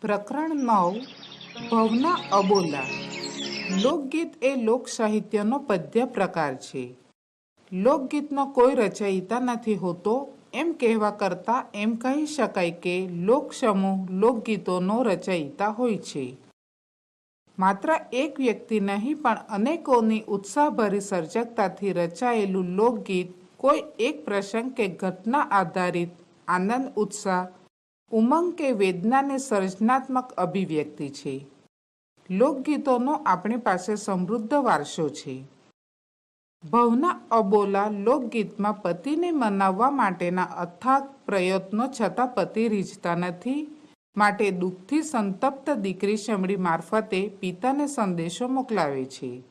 પ્રકરણ નવ, ભવના અબોલા. લોકગીત એ લોક સાહિત્યનો પદ્ય પ્રકાર છે. લોકગીતનો કોઈ રચયિતા નથી હોતો, એમ કહેવા કરતાં એમ કહી શકાય કે લોકસમૂહ લોકગીતોનો રચયિતા હોય છે. માત્ર એક વ્યક્તિ નહીં, પણ અનેકોની ઉત્સાહભરી સર્જકતાથી રચાયેલું લોકગીત કોઈ એક પ્રસંગ કે ઘટના આધારિત આનંદ, ઉત્સાહ ઉમંગ કે વેદનાને સર્જનાત્મક અભિવ્યક્તિ છે. લોકગીતોનો આપણી પાસે સમૃદ્ધ વારસો છે. ભવના અબોલા લોકગીતમાં પતિને મનાવવા માટેના અથાગ પ્રયત્નો છતાં પતિ રીઝતા નથી, માટે દુઃખથી સંતપ્ત દીકરી શમડી મારફતે પિતાને સંદેશો મોકલાવે છે.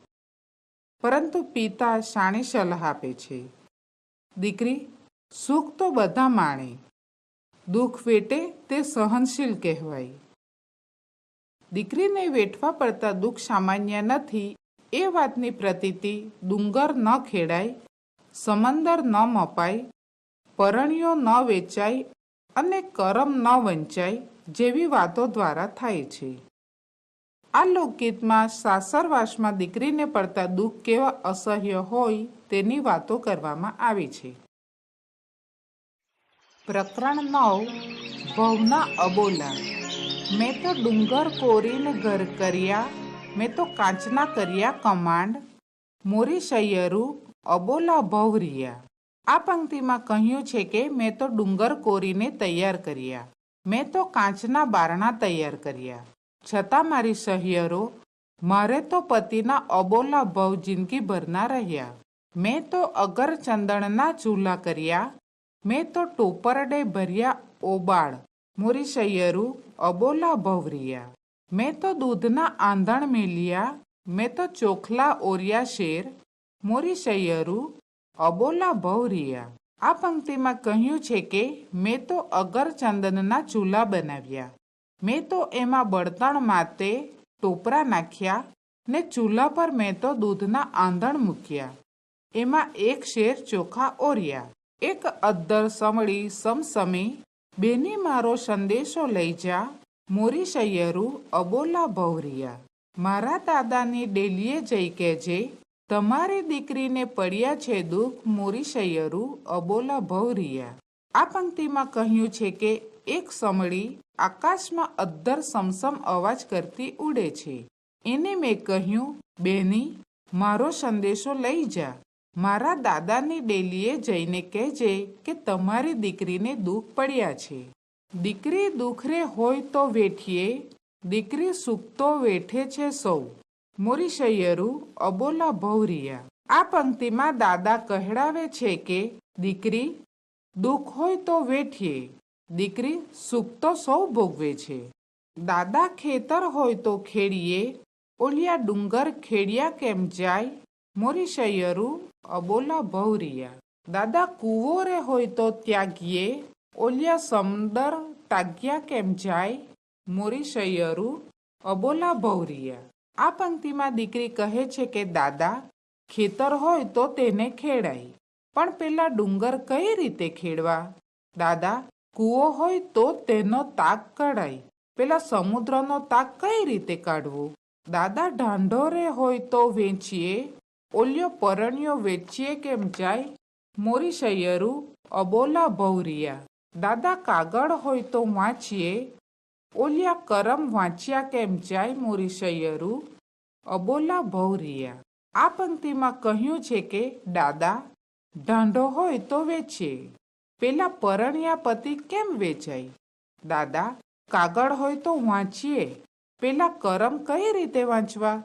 પરંતુ પિતા શાણી સલાહ આપે છે. દીકરી, સુખ તો બધા માણે દુઃખ વેટે તે સહનશીલ કહેવાય. દીકરીને વેઠવા પડતા દુઃખ સામાન્ય નથી, એ વાતની પ્રતીતિ ડુંગર ન ખેડાય, સમંદર ન મપાય, પરણિયો ન વેચાય અને કરમ ન વંચાય જેવી વાતો દ્વારા થાય છે. આ લોકગીતમાં સાસરવાસમાં દીકરીને પડતા દુઃખ કેવા અસહ્ય હોય તેની વાતો કરવામાં આવી છે. પ્રકરણ નવ, ભવના અબોલા. મેં તો ડુંગર કોરીને ઘર કર્યા, મેં તો કાચના કર્યા કમાંડ. મોરી સૈયરું અબોલા ભવરિયા આ પંક્તિમાં કહ્યું છે કે મેં તો ડુંગર કોરીને તૈયાર કર્યા. મેં તો કાચના બારણા તૈયાર કર્યા. છતાં મારી સહિયરો મારે તો પતિના અબોલા ભવ જિંદગીભરના રહ્યા. મેં તો અગર ચંદણના ચૂલા કર્યા મેં તો ટોપરડે ભર્યા ઓબાળ મોરી સૈયરું અબોલા ભવરિયા મેં તો દૂધના આંધણ મેલિયા, મેં તો ચોખલા ઓરિયા શેર મોરી સૈયરું અબોલા ભવરિયા આ પંક્તિમાં કહ્યું છે કે મેં તો અગર ચંદનના ચૂલા બનાવ્યા. મેં તો એમાં બળતણ માતે ટોપરા નાખ્યા ને ચૂલા પર મેં તો દૂધના આંધણ મૂક્યા. એમાં એક શેર ચોખા ઓર્યા. એક અદ્દર સમળી સમસમી બેની મારો સંદેશો લઈ જા, મોરી સૈયરું અબોલા ભવરિયા મારા દાદાની ડેલીએ જઈ કહેજે, તમારી દીકરીને પડ્યા છે દુઃખ, મોરી સૈયરું અબોલા ભવરિયા આ પંક્તિમાં કહ્યું છે કે એક સમળી આકાશમાં અદ્ધર સમસમ અવાજ કરતી ઉડે છે. એને મેં કહ્યું, બેની, મારો સંદેશો લઈ જા. મારા દાદાની ડેલીએ જઈને કહેજે કે તમારી દીકરીને દુઃખ પડ્યા છે. દીકરી દુખરે હોય તો વેઠીએ, દીકરી સુખ તો વેઠે છે સૌ. મોરી સૈયરું, અબોલા ભવરિયા આ પંક્તિમાં દાદા કહેડાવે છે કે, દીકરી, દુઃખ હોય તો વેઠીએ, દીકરી સુખ તો સૌ ભોગવે છે. દાદા ખેતર હોય તો ખેડીએ, ઓલિયા ડુંગર ખેડિયા કેમ જાય મોરી શૈયરુ અબોલા ભવરિયા દાદા, કૂવો રે હોય તો ત્યાગીએ. ઓલિયા સમદર તાગ્યા કેમ જાય? મોરી શૈયરુ અબોલા ભવરિયા આ પંક્તિમાં દીકરી કહે છે કે, દાદા, ખેતર હોય તો તેને ખેડાય. પણ પેલા ડુંગર કઈ રીતે ખેડવા? દાદા, કૂવો હોય તો તેનો તાક કઢાય. પેલા સમુદ્રનો તાક કઈ રીતે કાઢવો? દાદા ઢાંઢોરે હોય તો વેચીએ. ઓલિયો પરણ્યો વેચીએ કેમ જાય? મોરી સૈયરું અબોલા ભવરિયા દાદા કાગળ હોય તો વાંચીએ. ઓલિયા કરમ વાંચ્યા કેમ જાય મોરી સૈયરું અબોલા ભવરિયા આ પંક્તિમાં કહ્યું છે કે દાદા, ઢાંઢો હોય તો વેચીએ. પેલા પરણ્યા પતિ કેમ વેચાય? દાદા, કાગળ હોય તો વાંચીએ. પેલા કરમ કઈ રીતે વાંચવા?